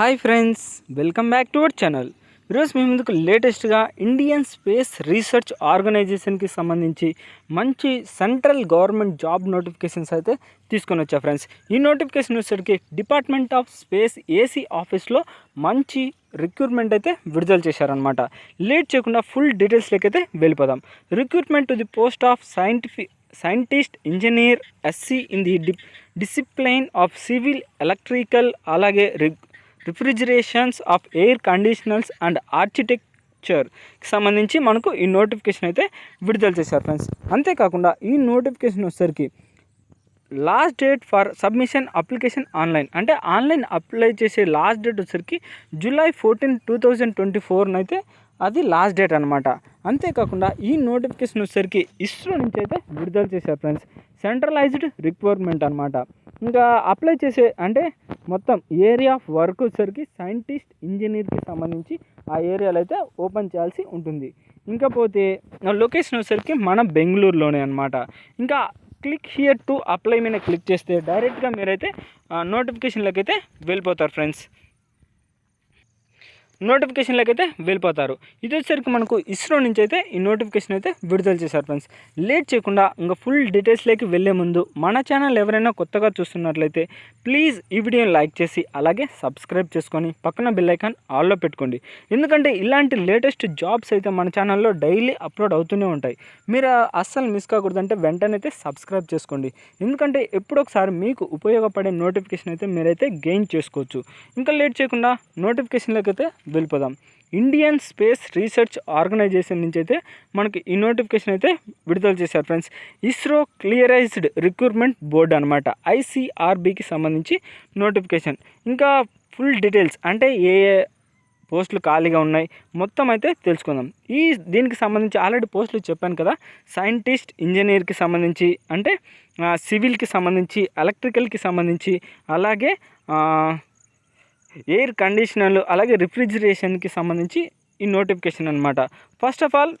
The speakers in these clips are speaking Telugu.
Hi friends welcome back to our channel. ఈరోజు మీ ముందుకు లేటెస్ట్గా ఇండియన్ స్పేస్ రీసెర్చ్ ఆర్గనైజేషన్కి సంబంధించి మంచి సెంట్రల్ గవర్నమెంట్ జాబ్ నోటిఫికేషన్స్ అయితే తీసుకొని వచ్చా ఫ్రెండ్స్. ఈ నోటిఫికేషన్ వచ్చేసరికి డిపార్ట్మెంట్ ఆఫ్ స్పేస్ ఏసీ ఆఫీస్లో మంచి రిక్రూట్మెంట్ అయితే విడుదల చేశారనమాట లేట్ చేయకుండా ఫుల్ డీటెయిల్స్లోకి అయితే వెళ్ళిపోదాం. Recruitment to the post of scientific scientist engineer SC in the discipline of civil electrical అలాగే rig refrigerations of air conditioners and ఆర్కిటెక్చర్కి సంబంధించి మనకు ఈ నోటిఫికేషన్ అయితే విడుదల చేశారు ఫ్రెండ్స్ అంతేకాకుండా ఈ నోటిఫికేషన్ వచ్చేసరికి last date for submission application online అంటే ఆన్లైన్ అప్లై చేసే లాస్ట్ డేట్ వచ్చేసరికి July fourteen two thousand twenty ఫోర్నైతే అయితే అది లాస్ట్ డేట్ అనమాట అంతేకాకుండా ఈ నోటిఫికేషన్ వచ్చేసరికి ఇస్రో నుంచి అయితే విడుదల చేశారు ఫ్రెండ్స్ సెంట్రలైజ్డ్ రిక్వైర్మెంట్ అనమాట ఇంకా అప్లై చేసే అంటే మొత్తం ఏరియా ఆఫ్ వర్క్ వచ్చేసరికి సైంటిస్ట్ ఇంజనీర్కి సంబంధించి ఆ ఏరియాలో అయితే ఓపెన్ చేయాల్సి ఉంటుంది. ఇంకా పోతే లొకేషన్ వచ్చేసరికి మన బెంగళూరులోనే అనమాట ఇంకా క్లిక్ హియర్ టు అప్లై మీద క్లిక్ చేస్తే డైరెక్ట్గా మీరైతే నోటిఫికేషన్లోకి అయితే వెళ్ళిపోతారు ఫ్రెండ్స్ నోటిఫికేషన్లోకి అయితే వెళ్ళిపోతారు. ఇది వచ్చేసరికి మనకు ఇస్రో నుంచి అయితే ఈ నోటిఫికేషన్ అయితే విడుదల చేశారు ఫ్రెండ్స్ లేట్ చేయకుండా ఇంకా ఫుల్ డీటెయిల్స్లోకి వెళ్ళే ముందు మన ఛానల్ ఎవరైనా కొత్తగా చూస్తున్నట్లయితే ప్లీజ్ ఈ వీడియోని లైక్ చేసి అలాగే సబ్స్క్రైబ్ చేసుకొని పక్కన బెల్ ఐకాన్ ఆల్లో పెట్టుకోండి. ఎందుకంటే ఇలాంటి లేటెస్ట్ జాబ్స్ అయితే మన ఛానల్లో డైలీ అప్లోడ్ అవుతూనే ఉంటాయి. మీరు అస్సలు మిస్ కాకూడదంటే వెంటనే అయితే సబ్స్క్రైబ్ చేసుకోండి. ఎందుకంటే ఎప్పుడొకసారి మీకు ఉపయోగపడే నోటిఫికేషన్ అయితే మీరైతే గెయిన్ చేసుకోవచ్చు. ఇంకా లేట్ చేయకుండా నోటిఫికేషన్లోకి అయితే వెళ్ళిపోదాం. ఇండియన్ స్పేస్ రీసెర్చ్ ఆర్గనైజేషన్ నుంచి అయితే మనకి ఈ నోటిఫికేషన్ అయితే విడుదల చేశారు friends ISRO centralised recruitment board అనమాట ఐసీఆర్బీకి సంబంధించి సంబంధించి నోటిఫికేషన్. ఇంకా ఫుల్ డీటెయిల్స్ అంటే ఏ ఏ పోస్టులు ఖాళీగా ఉన్నాయి మొత్తం అయితే తెలుసుకుందాం. ఈ దీనికి సంబంధించి ఆల్రెడీ పోస్టులు చెప్పాను కదా సైంటిస్ట్ ఇంజనీర్కి సంబంధించి అంటే సివిల్కి సంబంధించి ఎలక్ట్రికల్కి సంబంధించి అలాగే ఎయిర్ కండిషనర్లు అలాగే రిఫ్రిజిరేషన్కి సంబంధించి ఈ నోటిఫికేషన్ అనమాట ఫస్ట్ ఆఫ్ ఆల్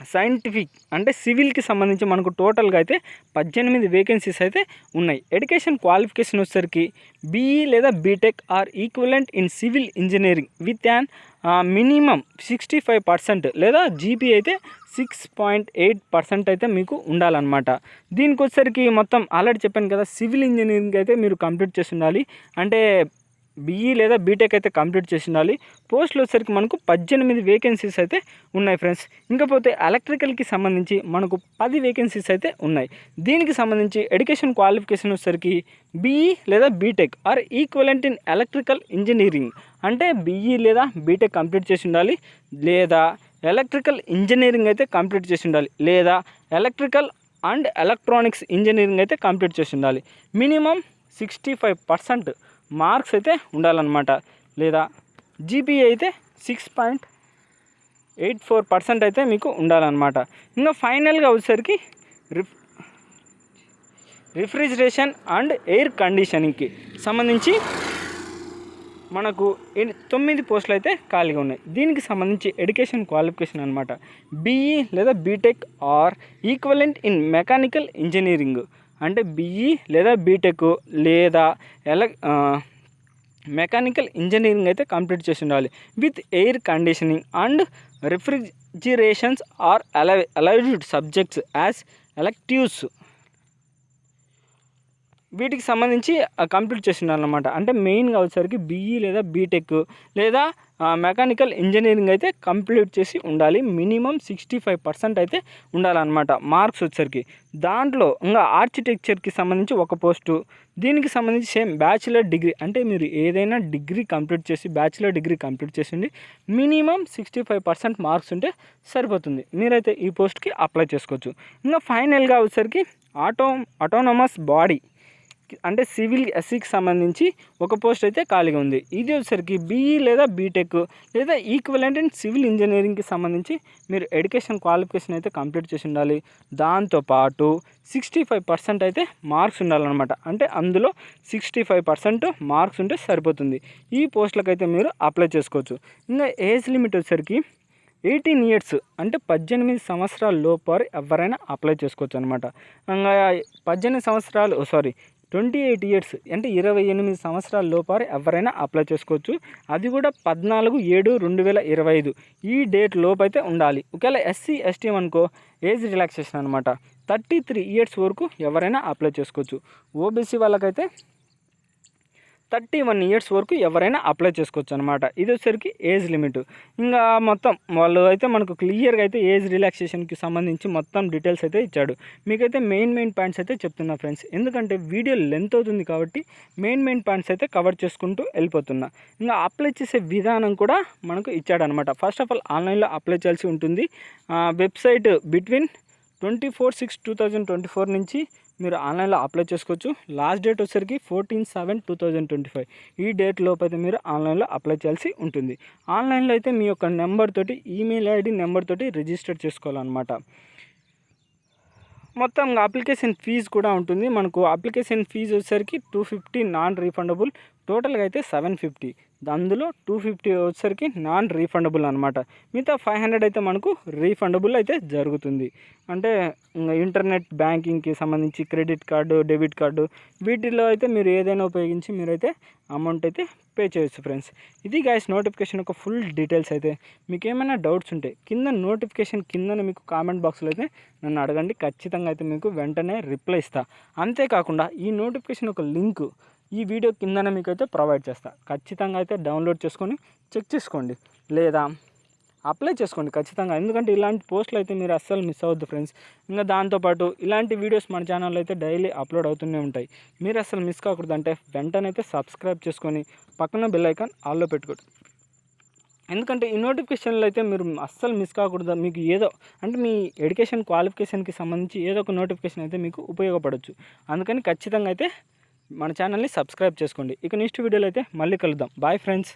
సైంటిఫిక్ అంటే సివిల్కి సంబంధించి మనకు టోటల్గా అయితే పద్దెనిమిది వేకెన్సీస్ అయితే ఉన్నాయి. ఎడ్యుకేషన్ క్వాలిఫికేషన్ వచ్చేసరికి బీఈ లేదా BTech or equivalent in civil engineering with an minimum sixty five percent లేదా జీపీ అయితే సిక్స్ పాయింట్ ఎయిట్ పర్సెంట్ అయితే మీకు ఉండాలన్నమాట. దీనికి వచ్చేసరికి మొత్తం ఆల్రెడీ చెప్పాను కదా సివిల్ ఇంజనీరింగ్ అయితే మీరు కంప్లీట్ చేసి ఉండాలి. అంటే బీఈ లేదా బీటెక్ అయితే కంప్లీట్ చేసి ఉండాలి పోస్టులు వచ్చేసరికి మనకు పద్దెనిమిది వేకెన్సీస్ అయితే ఉన్నాయి ఫ్రెండ్స్ ఇంకపోతే ఎలక్ట్రికల్కి సంబంధించి మనకు పది వేకెన్సీస్ అయితే ఉన్నాయి. దీనికి సంబంధించి ఎడ్యుకేషన్ క్వాలిఫికేషన్ వచ్చేసరికి బీఈ లేదా BTech or equivalent in electrical engineering అంటే బీఈ లేదా బీటెక్ కంప్లీట్ చేసి ఉండాలి లేదా ఎలక్ట్రికల్ ఇంజనీరింగ్ అయితే కంప్లీట్ చేసి ఉండాలి లేదా ఎలక్ట్రికల్ అండ్ ఎలక్ట్రానిక్స్ ఇంజనీరింగ్ అయితే కంప్లీట్ చేసి ఉండాలి minimum sixty five percent marks అయితే ఉండాలన్నమాట. లేదా జీపీఏ అయితే six point eight four percent అయితే మీకు ఉండాలన్నమాట. ఇంకా ఫైనల్గా వచ్చేసరికి రిఫ్ రిఫ్రిజిరేషన్ అండ్ ఎయిర్ కండిషనింగ్కి సంబంధించి మనకు ఎన్- తొమ్మిది పోస్టులు అయితే ఖాళీగా ఉన్నాయి. దీనికి సంబంధించి ఎడ్యుకేషన్ క్వాలిఫికేషన్ అనమాట బీఈ లేదా BTech or equivalent in mechanical engineering. అంటే బీఈ లేదా బీటెక్ లేదా ఎల మెకానికల్ ఇంజనీరింగ్ అయితే కంప్లీట్ చేసి ఉండాలి. With air conditioning and refrigerations or ally allied subjects as electives వీటికి సంబంధించి కంప్లీట్ చేసి ఉండాలన్నమాట అంటే మెయిన్గా వచ్చేసరికి బీఈ లేదా బీటెక్ లేదా మెకానికల్ ఇంజనీరింగ్ అయితే కంప్లీట్ చేసి ఉండాలి. మినిమం సిక్స్టీ ఫైవ్ పర్సెంట్ అయితే ఉండాలన్నమాట మార్క్స్ వచ్చేసరికి. దాంట్లో ఇంకా ఆర్కిటెక్చర్కి సంబంధించి ఒక పోస్టు దీనికి సంబంధించి సేమ్ బ్యాచిలర్ డిగ్రీ. అంటే మీరు ఏదైనా డిగ్రీ కంప్లీట్ చేసి బ్యాచిలర్ డిగ్రీ కంప్లీట్ చేసింది minimum sixty five percent marks ఉంటే సరిపోతుంది. మీరైతే ఈ పోస్ట్కి అప్లై చేసుకోవచ్చు. ఇంకా ఫైనల్గా వచ్చేసరికి ఆటో ఆటోనమస్ బాడీ. అంటే సివిల్ ఎస్సీకి సంబంధించి ఒక పోస్ట్ అయితే ఖాళీగా ఉంది. ఇది వచ్చేసరికి బీఈ లేదా బీటెక్ లేదా ఈక్వలెంట్ అండ్ సివిల్ ఇంజనీరింగ్కి సంబంధించి మీరు ఎడ్యుకేషన్ క్వాలిఫికేషన్ అయితే కంప్లీట్ చేసి ఉండాలి. దాంతోపాటు సిక్స్టీ ఫైవ్ పర్సెంట్ అయితే మార్క్స్ ఉండాలన్నమాట. అంటే అందులో సిక్స్టీ ఫైవ్ పర్సెంట్ మార్క్స్ ఉంటే సరిపోతుంది. ఈ పోస్టులకైతే మీరు అప్లై చేసుకోవచ్చు. ఇంకా ఏజ్ లిమిట్ వచ్చేసరికి ఎయిటీన్ ఇయర్స్ అంటే పద్దెనిమిది సంవత్సరాల లోపు ఎవరైనా అప్లై చేసుకోవచ్చు అనమాట ఇంకా పద్దెనిమిది సంవత్సరాలు సారీ ట్వంటీ ఎయిట్ ఇయర్స్ అంటే ఇరవై ఎనిమిది సంవత్సరాల లోపారు ఎవరైనా అప్లై చేసుకోవచ్చు. అది కూడా పద్నాలుగు ఏడు రెండు వేల ఇరవై ఐదు. ఈ డేట్ లోపు అయితే ఉండాలి. ఒకవేళ ఎస్సీ ఎస్టీ అనుకో ఏజ్ రిలాక్సేషన్ అనమాట థర్టీ త్రీ ఇయర్స్ వరకు ఎవరైనా అప్లై చేసుకోవచ్చు. ఓబీసీ వాళ్ళకైతే థర్టీ వన్ ఇయర్స్ వరకు ఎవరైనా అప్లై చేసుకోవచ్చు అనమాట ఇది వచ్చేసరికి ఏజ్ లిమిట్. ఇంకా మొత్తం వాళ్ళు అయితే మనకు క్లియర్గా అయితే ఏజ్ రిలాక్సేషన్కి సంబంధించి మొత్తం డీటెయిల్స్ అయితే ఇచ్చాడు. మీకైతే మెయిన్ మెయిన్ పాయింట్స్ అయితే చెప్తున్నా ఫ్రెండ్స్. ఎందుకంటే వీడియో లెంత్ అవుతుంది కాబట్టి మెయిన్ మెయిన్ పాయింట్స్ అయితే కవర్ చేసుకుంటూ వెళ్ళిపోతున్నా. ఇంకా అప్లై చేసే విధానం కూడా మనకు ఇచ్చాడనమాట ఫస్ట్ ఆఫ్ ఆల్ ఆన్లైన్లో అప్లై చేయాల్సి ఉంటుంది. Website between twenty four six two thousand twenty four నుంచి మీరు ఆన్లైన్లో అప్లై చేసుకోవచ్చు. లాస్ట్ డేట్ వచ్చేసరికి fourteen seven two thousand twenty five. ఈ డేట్ లోపు అయితే మీరు ఆన్లైన్లో అప్లై చేయాల్సి ఉంటుంది. ఆన్లైన్లో అయితే మీ యొక్క నెంబర్ తోటి ఈమెయిల్ ఐడి నెంబర్ తోటి రిజిస్టర్ చేసుకోవాలన్నమాట. మొత్తం అప్లికేషన్ ఫీజు కూడా ఉంటుంది. మనకు అప్లికేషన్ ఫీజు వచ్చేసరికి టూ ఫిఫ్టీ నాన్ రీఫండబుల్ టోటల్గా అయితే సెవెన్ ఫిఫ్టీ. అందులో టూ ఫిఫ్టీ వచ్చేసరికి నాన్ రీఫండబుల్ అనమాట మిగతా ఫైవ్ హండ్రెడ్ అయితే మనకు రీఫండబుల్ అయితే జరుగుతుంది. అంటే ఇంకా ఇంటర్నెట్ బ్యాంకింగ్కి సంబంధించి క్రెడిట్ కార్డు డెబిట్ కార్డు వీటిల్లో అయితే మీరు ఏదైనా ఉపయోగించి మీరైతే అమౌంట్ అయితే పే చేయొచ్చు ఫ్రెండ్స్ ఇది గాయస్ నోటిఫికేషన్ యొక్క ఫుల్ డీటెయిల్స్ అయితే. మీకు ఏమైనా డౌట్స్ ఉంటే కింద నోటిఫికేషన్ కింద మీకు కామెంట్ బాక్స్లో అయితే నన్ను అడగండి. ఖచ్చితంగా అయితే మీకు వెంటనే రిప్లై ఇస్తా. అంతేకాకుండా ఈ నోటిఫికేషన్ ఒక లింక్ ఈ వీడియో కిందనే మీకు అయితే ప్రొవైడ్ చేస్తాను ఖచ్చితంగా అయితే డౌన్లోడ్ చేసుకొని చెక్ చేసుకోండి. లేదా అప్లై చేసుకోండి ఖచ్చితంగా. ఎందుకంటే ఇలాంటి పోస్టులు అయితే మీరు అస్సలు మిస్ అవ్వద్దు ఫ్రెండ్స్ ఇంకా దాంతోపాటు ఇలాంటి వీడియోస్ మన ఛానల్లో అయితే డైలీ అప్లోడ్ అవుతూనే ఉంటాయి. మీరు అస్సలు మిస్ కాకూడదు అంటే వెంటనే అయితే సబ్స్క్రైబ్ చేసుకొని పక్కన బెల్ ఐకాన్ ఆల్లో పెట్టుకోండి. ఎందుకంటే ఈ నోటిఫికేషన్లో అయితే మీరు అస్సలు మిస్ కాకూడదు. మీకు ఏదో అంటే మీ ఎడ్యుకేషన్ క్వాలిఫికేషన్కి సంబంధించి ఏదో ఒక నోటిఫికేషన్ అయితే మీకు ఉపయోగపడవచ్చు అందుకని ఖచ్చితంగా అయితే మన ఛానల్ని సబ్స్క్రైబ్ చేసుకోండి. ఇక నెక్స్ట్ వీడియోలో అయితే మళ్ళీ కలుద్దాం. Bye friends